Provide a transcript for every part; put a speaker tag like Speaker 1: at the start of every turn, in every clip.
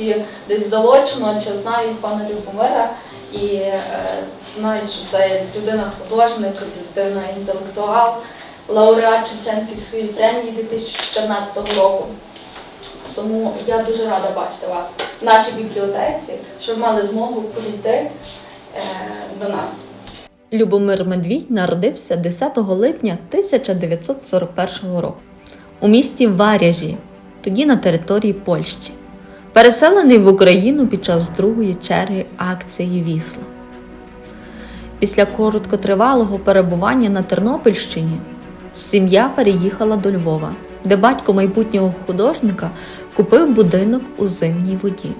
Speaker 1: всі десь заочно чи знають пана Любомира і е, знають, що це людина художник, людина інтелектуал, лауреат Шевченківської премії 2014 року. Тому я дуже рада бачити вас в нашій бібліотеці, що ви мали змогу прийти е, до нас.
Speaker 2: Любомир Медвій народився 10 липня 1941 року у місті Варяжі, тоді на території Польщі. Переселений в Україну під час другої черги акції Вісла. Після короткотривалого перебування на Тернопільщині сім'я переїхала до Львова, де батько майбутнього художника купив будинок у зимній воді.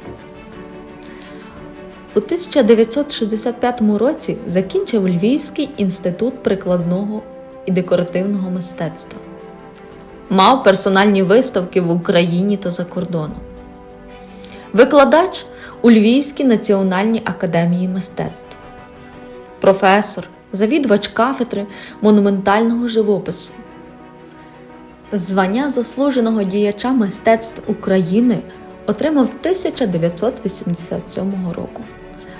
Speaker 2: У 1965 році закінчив Львівський інститут прикладного і декоративного мистецтва. Мав персональні виставки в Україні та за кордоном. Викладач у Львівській національній академії мистецтв. Професор, завідувач кафедри монументального живопису. Звання заслуженого діяча мистецтв України отримав 1987 року.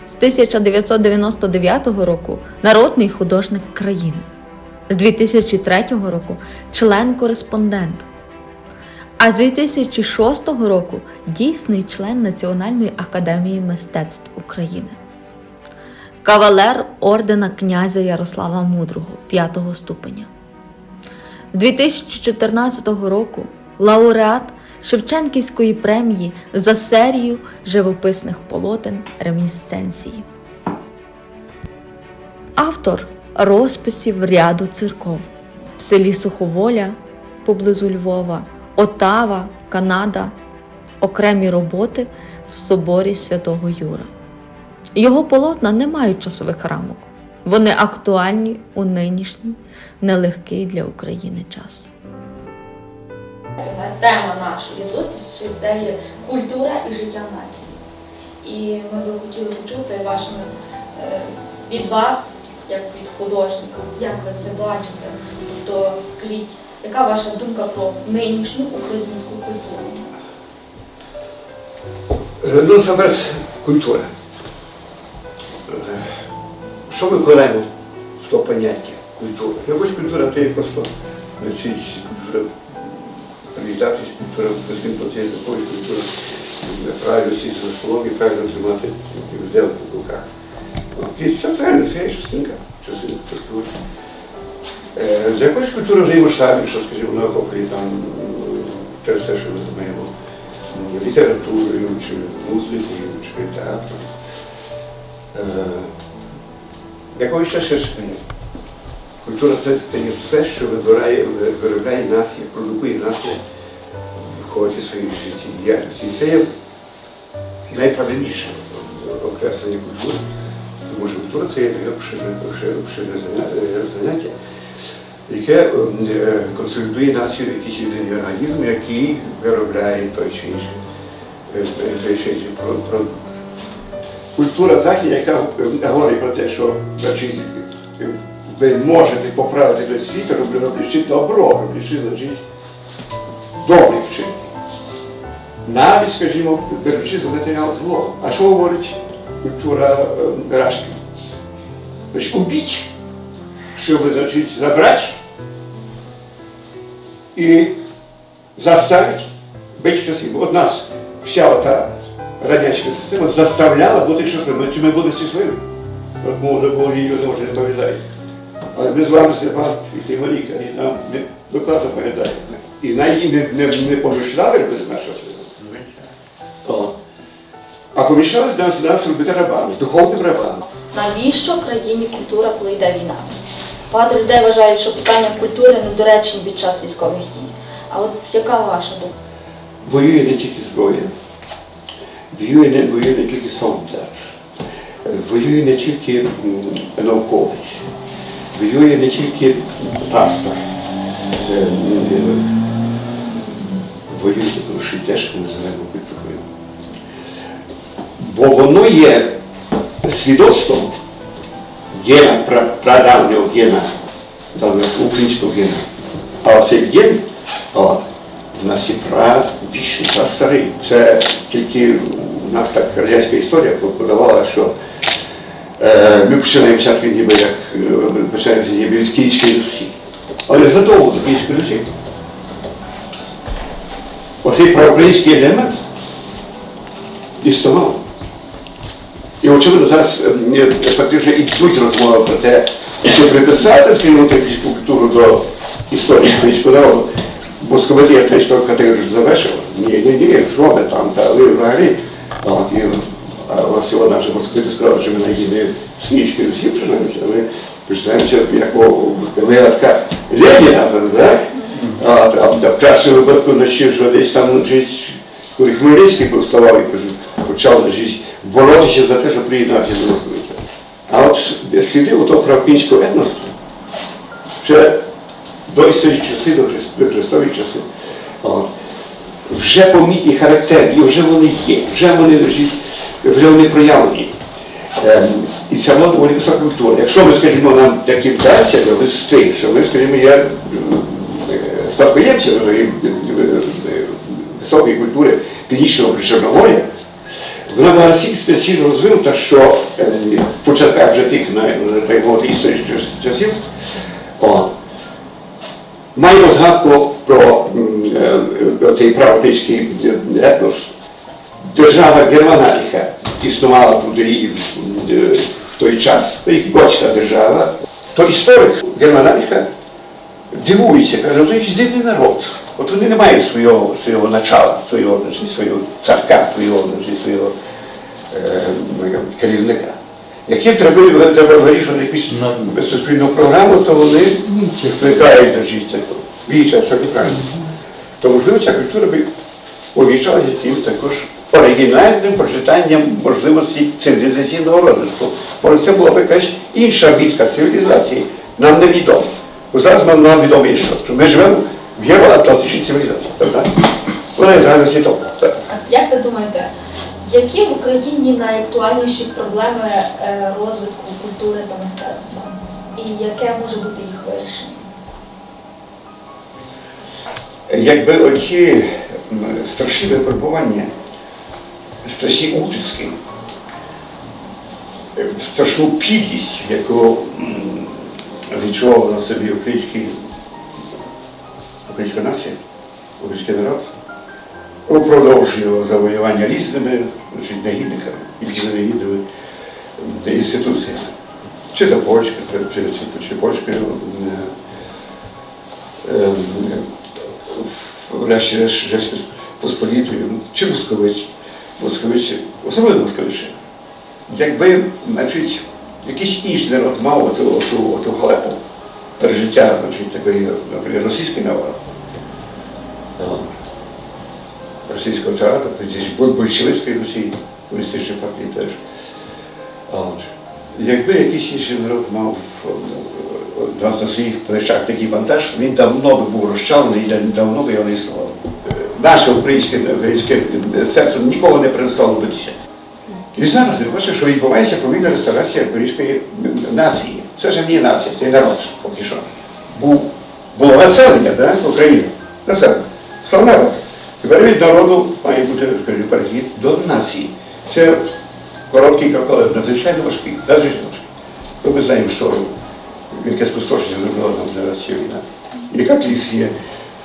Speaker 2: З 1999 року народний художник країни. З 2003 року член-кореспондент. А з 2006 року дійсний член Національної академії мистецтв України. Кавалер ордена князя Ярослава Мудрого 5 ступеня. З 2014 року лауреат Шевченківської премії за серію живописних полотен ремісцензії. Автор розписів ряду церков в селі Суховоля поблизу Львова, Отава, Канада, окремі роботи в соборі Святого Юра. Його полотна не мають часових рамок. Вони актуальні у нинішній нелегкий для України час.
Speaker 1: Тема нашої зустрічі це є культура і життя нації. І ми би хотіли почути вашими е, від вас, як від художника, як ви це бачите. Тобто, скажіть, яка ваша думка про нинішню українську культуру?
Speaker 3: Е, Ну, насамперед, культура. Е, Що ми вкладаємо в то поняття культура? Якось культура то є просто культура привітатись, культура якоюсь культура правильно сісти за столом правильно тримати виделку в руках. І це правильно, це є частинка, частинка культури. Е, культури вже є масштабні, що, скажімо, вона охоплює там е, те все, що ми знаємо літературою, чи музикою, чи театром. Е, Якогось ширше поняття. Культура це, є все, що вибирає, виробляє нація, продукує нація в ході своєї життєдіяльності. І це є найправильніше окреслення культури. Тому що культура це є таке обширне, заня- заняття, яке ем, е, консолідує націю в якийсь єдиний організм, який виробляє той чи інший, е, той чи інший продукт. Культура Західна, яка е, говорить про те, що значить, е, ви можете поправити той світ, роблячи добро, роблячи значить, добрі вчинки. Навіть, скажімо, беручи за матеріал зло. А що говорить культура е, Рашки? Значить, убіть, щоб значить, забрати і заставити бути щасливим. От нас вся ота радянська система заставляла бути щасливими, чи ми були щасливі. От молоді люди може не пам'ятають. Але ми з вами Степан і Тиморіка, і нам не докладно пам'ятаємо. І навіть не, не, не помішали робити нас щасливими. От. А помішали з нас, нас робити рабами, духовним рабами.
Speaker 1: Навіщо країні культура, коли йде війна? Багато людей вважають, що питання культури недоречні під час військових дій. А от яка ваша думка?
Speaker 3: Воює не тільки зброя, воює не, воює не тільки солдат, воює не тільки науковець, воює не тільки пастор, воює також і те, що ми називаємо культурою. Бо воно є свідоцтвом гена, пра- прадавнього гена, там, українського гена. А оцей ген, от, в нас є пра вічний, пра старий. Це тільки у нас так радянська історія подавала, що е, ми починаємо спочатку ніби як е, ми починаємо ніби від Київської Русі. Але задовго до Київської Русі. Оцей проукраїнський елемент існував. І очевидно, зараз е, фактично йдуть розмови про те, чи приписати українську культуру до історії українського народу. Московити я теж того категорію завершив. Ні, ні, ні, що ви там, та ви взагалі. А, Василь вже московити сказали, що ми на її з Київської Русі починаємося, ми починаємося як вигадка Леніна, так? А, в кращому випадку, що десь там, коли Хмельницький повставав і почав значить, боротися за те, щоб приєднатися до Московита. А от сліди у того правкінського етносу ще до історичні часи, до Христ- Христові часи. Вже помітні характерні, вже вони є, вже вони, вже вони проявлені. Ем, і це була доволі висока культура. Якщо ми, скажімо, нам таки вдасться довести, що ми, скажімо, є е, спадкоємцями е, е, високої культури Північного Причорномор'я, вона була специфічно розвинута, що в початках вже тих історичних часів о, маємо згадку про м, е, е, правопільський етнос. Держава Германаліха існувала тут і в, е, той час, готська держава. То історик Германаліха дивується, каже, «Ну, це дивний народ. От вони не мають свого, свого начала, свого, свого царка, свого, свого е, керівника. Як їм треба, треба вирішувати якусь суспільну програму, то вони скликають значить, це віча, все правильно. То можливо ця культура би увічалася тим також оригінальним прочитанням можливості цивілізаційного розвитку. Може, це була б якась інша відка цивілізації, нам невідомо. Бо зараз нам, відомо що ми живемо в євроатлантичній цивілізації. Так? Вона є загальносвітова.
Speaker 1: Як ви думаєте, які в Україні найактуальніші проблеми е, розвитку культури та мистецтва? І яке може бути їх вирішення?
Speaker 3: Якби оці страшні випробування, страшні утиски, е, страшну підлість, яку відчував на собі український, українська нація, український народ, упродовж його завоювання різними значить, негідниками, різними негідними м, інституціями. Чи то польська, чи, чи, чи польською е, ем, врешті-решт Посполітою, чи московиці, московиці, особливо московичі. Якби, значить, якийсь інший народ мав оту, оту, оту пережиття, значить, такої, наприклад, російський народ, російського цара, тобто большевицької Росії, комуністичної партії теж. Якби якийсь інший народ мав о, о, на своїх плечах такий вантаж, він давно би був розчалений і давно би його не існував. Е, Наше українське, українське серце ніколи не перестало битися. І зараз я бачу, що відбувається повільна реставрація української нації. Це ж не нація, це народ поки що. Був, було населення да, України. Населення. Народ. Тепер від народу має бути скажімо, перехід до нації. Це короткий крок, але надзвичайно важкий. Надзвичайно важкий. Ми знаємо, що яке спустошення зробила нам зараз ця війна. Яка кліс є,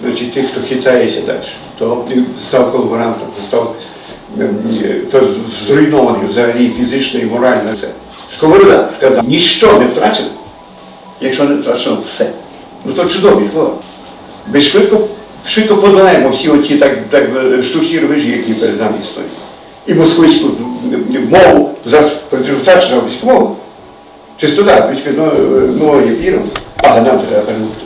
Speaker 3: значить, тих, хто хитається далі, то став колаборантом, то став ем, то зруйнований взагалі фізично і морально. Все. Сковорода сказав, ніщо не втрачено, якщо не втрачено все. Ну то чудові слова. Ми швидко, швидко подолаємо всі оті так, так, е, штучні рубежі, які перед нами існують. І москвицьку м, мову, зараз втрачена англійську мову. Чистота, вічка, ну, е, ну, є віром, але нам треба перемогти.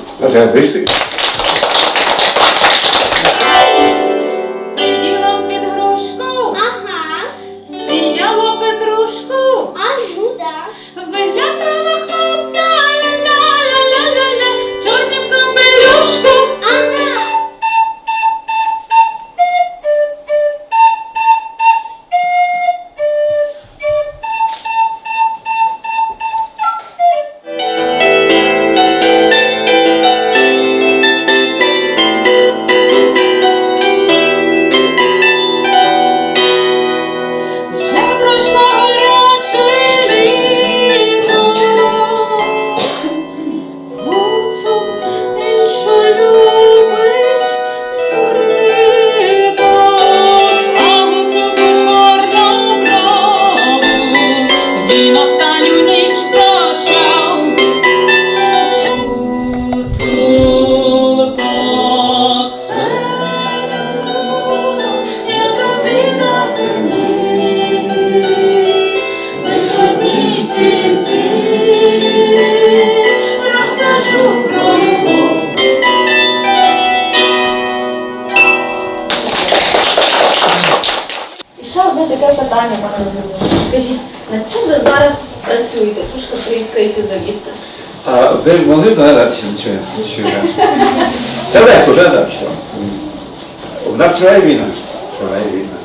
Speaker 4: питання, пане
Speaker 5: Володимире. Скажіть, над чим ви
Speaker 4: зараз
Speaker 1: працюєте? Тушка про за завіси.
Speaker 3: А ви могли догадатися нічого? Це легко догадатися. У нас триває війна. Триває війна.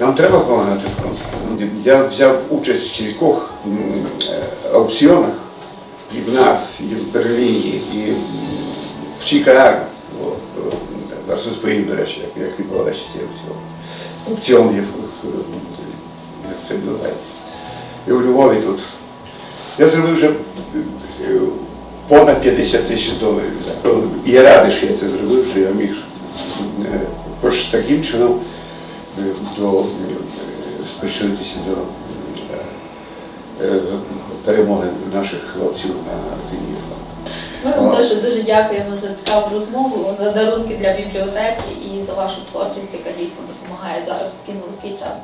Speaker 3: Нам треба допомагати фронту. Я взяв участь в кількох е, аукціонах і в нас, і в Берліні, і в Чикаго. Зараз споїм, до речі, як відбувалися ці аукціони. Аукціон є це відбувається. І у Львові тут. Я зробив вже е, понад 50 тисяч доларів. Я радий, що я це зробив, що я міг е, таким чином е, до, е, до перемоги наших хлопців на війні.
Speaker 1: Ми вам дуже дуже дякуємо за цікаву розмову, за дарунки для бібліотеки і за вашу творчість, яка дійсно допомагає зараз в такий нелегкий час.